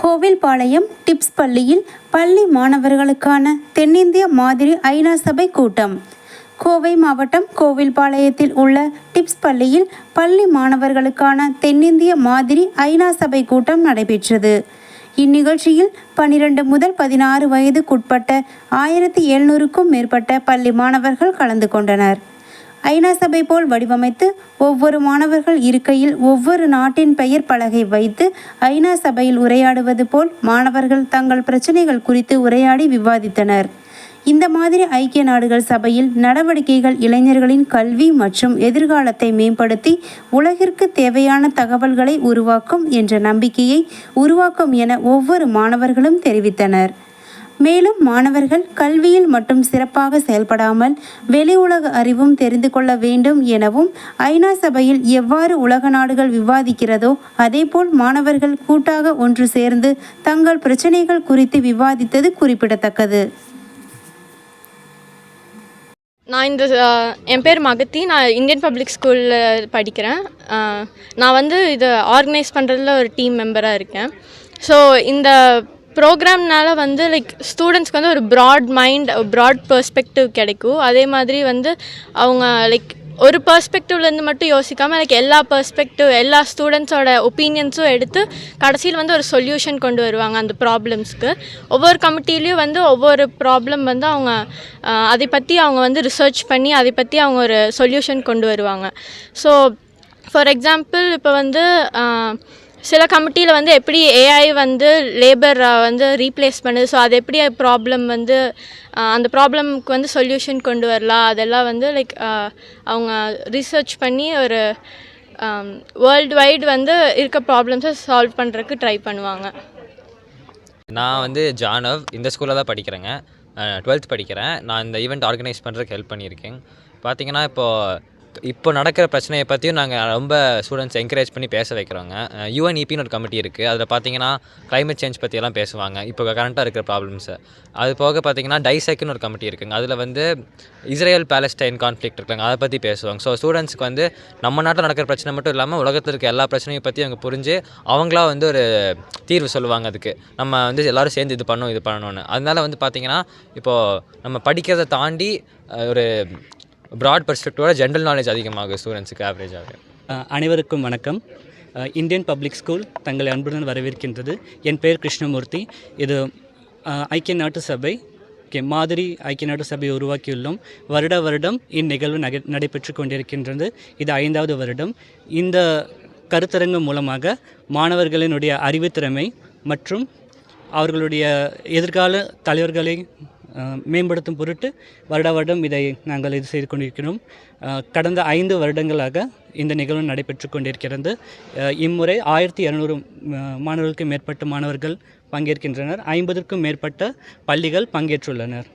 Kovilpalayam tips பள்ளியில் பள்ளி மாணவர்களுக்கான தென்னிந்திய மாதிரி ஐநா சபை கூட்டம். கோவை மாவட்டம் கோவில்பாளையத்தில் உள்ள டிப்ஸ் பள்ளியில் பள்ளி மாணவர்களுக்கான தென்னிந்திய மாதிரி ஐநா சபை கூட்டம் நடைபெற்றது. இந்நிகழ்ச்சியில் பனிரெண்டு முதல் பதினாறு வயதுக்குட்பட்ட ஆயிரத்தி எழுநூறுக்கும் மேற்பட்ட பள்ளி மாணவர்கள் கலந்து கொண்டனர். ஐநா சபை போல் வடிவமைத்து ஒவ்வொரு மாணவர்கள் இருக்கையில் ஒவ்வொரு நாட்டின் பெயர் பலகை வைத்து ஐநா சபையில் உரையாடுவது போல் மாணவர்கள் தங்கள் பிரச்சினைகள் குறித்து உரையாடி விவாதித்தனர். இந்த மாதிரி ஐக்கிய நாடுகள் சபையில் நடவடிக்கைகள் இளைஞர்களின் கல்வி மற்றும் எதிர்காலத்தை மேம்படுத்தி உலகிற்கு தேவையான தகவல்களை உருவாக்கும் என்ற நம்பிக்கையை உருவாக்கும் என ஒவ்வொரு மாணவர்களும் தெரிவித்தனர். மேலும் மாணவர்கள் கல்வியில் மட்டும் சிறப்பாக செயல்படாமல் வெளி உலக அறிவும் தெரிந்து கொள்ள வேண்டும் எனவும் ஐநா சபையில் எவ்வாறு உலக நாடுகள் விவாதிக்கிறதோ அதேபோல் மாணவர்கள் கூட்டாக ஒன்று சேர்ந்து தங்கள் பிரச்சனைகள் குறித்து விவாதித்தது குறிப்பிடத்தக்கது. நான் இந்த என் பேர் மகத்தி. நான் இந்தியன் பப்ளிக் ஸ்கூலில் படிக்கிறேன். நான் வந்து இதை ஆர்கனைஸ் பண்ணுறதுல ஒரு டீம் மெம்பராக இருக்கேன். ஸோ இந்த ப்ரோக்ராம்னால வந்து லைக் ஸ்டூடெண்ட்ஸ்க்கு வந்து ஒரு ப்ராட் மைண்ட் ப்ராட் பெர்ஸ்பெக்டிவ் கிடைக்கும். அதே மாதிரி வந்து அவங்க லைக் ஒரு பெர்ஸ்பெக்டிவ்லேருந்து மட்டும் யோசிக்காமல் லைக் எல்லா பெர்ஸ்பெக்டிவ் எல்லா ஸ்டூடெண்ட்ஸோட ஒப்பீனியன்ஸும் எடுத்து கடைசியில் வந்து ஒரு சொல்யூஷன் கொண்டு வருவாங்க அந்த ப்ராப்ளம்ஸ்க்கு ஒவ்வொரு கமிட்டிலையும் வந்து ஒவ்வொரு ப்ராப்ளம் வந்து அவங்க அதை பற்றி அவங்க வந்து ரிசர்ச் பண்ணி அதை பற்றி அவங்க ஒரு சொல்யூஷன் கொண்டு வருவாங்க. ஸோ ஃபார் எக்ஸாம்பிள் இப்போ வந்து சில கமிட்டியில் வந்து எப்படி ஏஐ வந்து லேபர் வந்து ரீப்ளேஸ் பண்ணுது? ஸோ அது எப்படி ப்ராப்ளம் வந்து அந்த ப்ராப்ளம்க்கு வந்து சொல்யூஷன் கொண்டு வரலாம்? அதெல்லாம் வந்து லைக் அவங்க ரிசர்ச் பண்ணி ஒரு வேர்ல்டு வைட் வந்து இருக்க ப்ராப்ளம்ஸை சால்வ் பண்ணுறதுக்கு ட்ரை பண்ணுவாங்க. நான் வந்து ஜானவ். இந்த ஸ்கூலில் தான் படிக்கிறேங்க. டுவெல்த் படிக்கிறேன். நான் இந்த ஈவெண்ட் ஆர்கனைஸ் பண்ணுறதுக்கு ஹெல்ப் பண்ணியிருக்கேன். பார்த்தீங்கன்னா இப்போது இப்போ நடக்கிற பிரச்சனையை பற்றியும் நாங்கள் ரொம்ப ஸ்டூடெண்ட்ஸ் என்கரேஜ் பண்ணி பேச வைக்கிறோங்க. யூஎன்இபின்னு ஒரு கமிட்டி இருக்குது அதில் பார்த்தீங்கன்னா கிளைமேட் சேஞ்ச் பற்றியெல்லாம் பேசுவாங்க. இப்போ கரண்ட்டாக இருக்கிற ப்ராப்ளம்ஸை அது போக பார்த்தீங்கன்னா டைசெக்னு ஒரு கமிட்டி இருக்குங்க. அதில் வந்து இஸ்ரேல் பேலஸ்டைன் கான்ஃப்ளிக்ட் இருக்காங்க. அதை பற்றி பேசுவாங்க. ஸோ ஸ்டூடெண்ட்ஸ்க்கு வந்து நம்ம நாட்டில் நடக்கிற பிரச்சனை மட்டும் இல்லாமல் உலகத்தில் இருக்க எல்லா பிரச்சனையும் பற்றி அவங்க புரிஞ்சு அவங்களா வந்து ஒரு தீர்வு சொல்லுவாங்க அதுக்கு. நம்ம வந்து எல்லோரும் சேர்ந்து இது பண்ணணும் இது பண்ணணும்னு. அதனால் வந்து பார்த்திங்கன்னா இப்போது நம்ம படிக்கிறதை தாண்டி ஒரு ப்ராட் பர்ஸ்பெக்டிவோட ஜென்ரல் நாலேஜ் அதிகமாகும் ஸ்டூடெண்ட்ஸுக்கு ஆவரேஜாக அனைவருக்கும் வணக்கம். இந்தியன் பப்ளிக் ஸ்கூல் தங்களை அன்புடன் வரவேற்கின்றது. என் பெயர் கிருஷ்ணமூர்த்தி. இது ஐக்கிய நாட்டு சபை ஓகே மாதிரி ஐக்கிய நாட்டு சபையை உருவாக்கியுள்ளோம். வருட வருடம் இந்நிகழ்வு நகை நடைபெற்று கொண்டிருக்கின்றது. இது ஐந்தாவது வருடம். இந்த கருத்தரங்கு மூலமாக மாணவர்களினுடைய அறிவுத்திறமை மற்றும் அவர்களுடைய எதிர்கால தலைவர்களை மேம்படுத்தும் பொருட்டு வருட வருடம் இதை நாங்கள் இது செய்து கொண்டிருக்கிறோம். கடந்த ஐந்து வருடங்களாக இந்த நிகழ்வு நடைபெற்று கொண்டிருக்கிறது. இம்முறை ஆயிரத்தி இரநூறு மாணவர்களுக்கு மேற்பட்ட மாணவர்கள் பங்கேற்கின்றனர். ஐம்பதுக்கும் மேற்பட்ட பள்ளிகள் பங்கேற்றுள்ளனர்.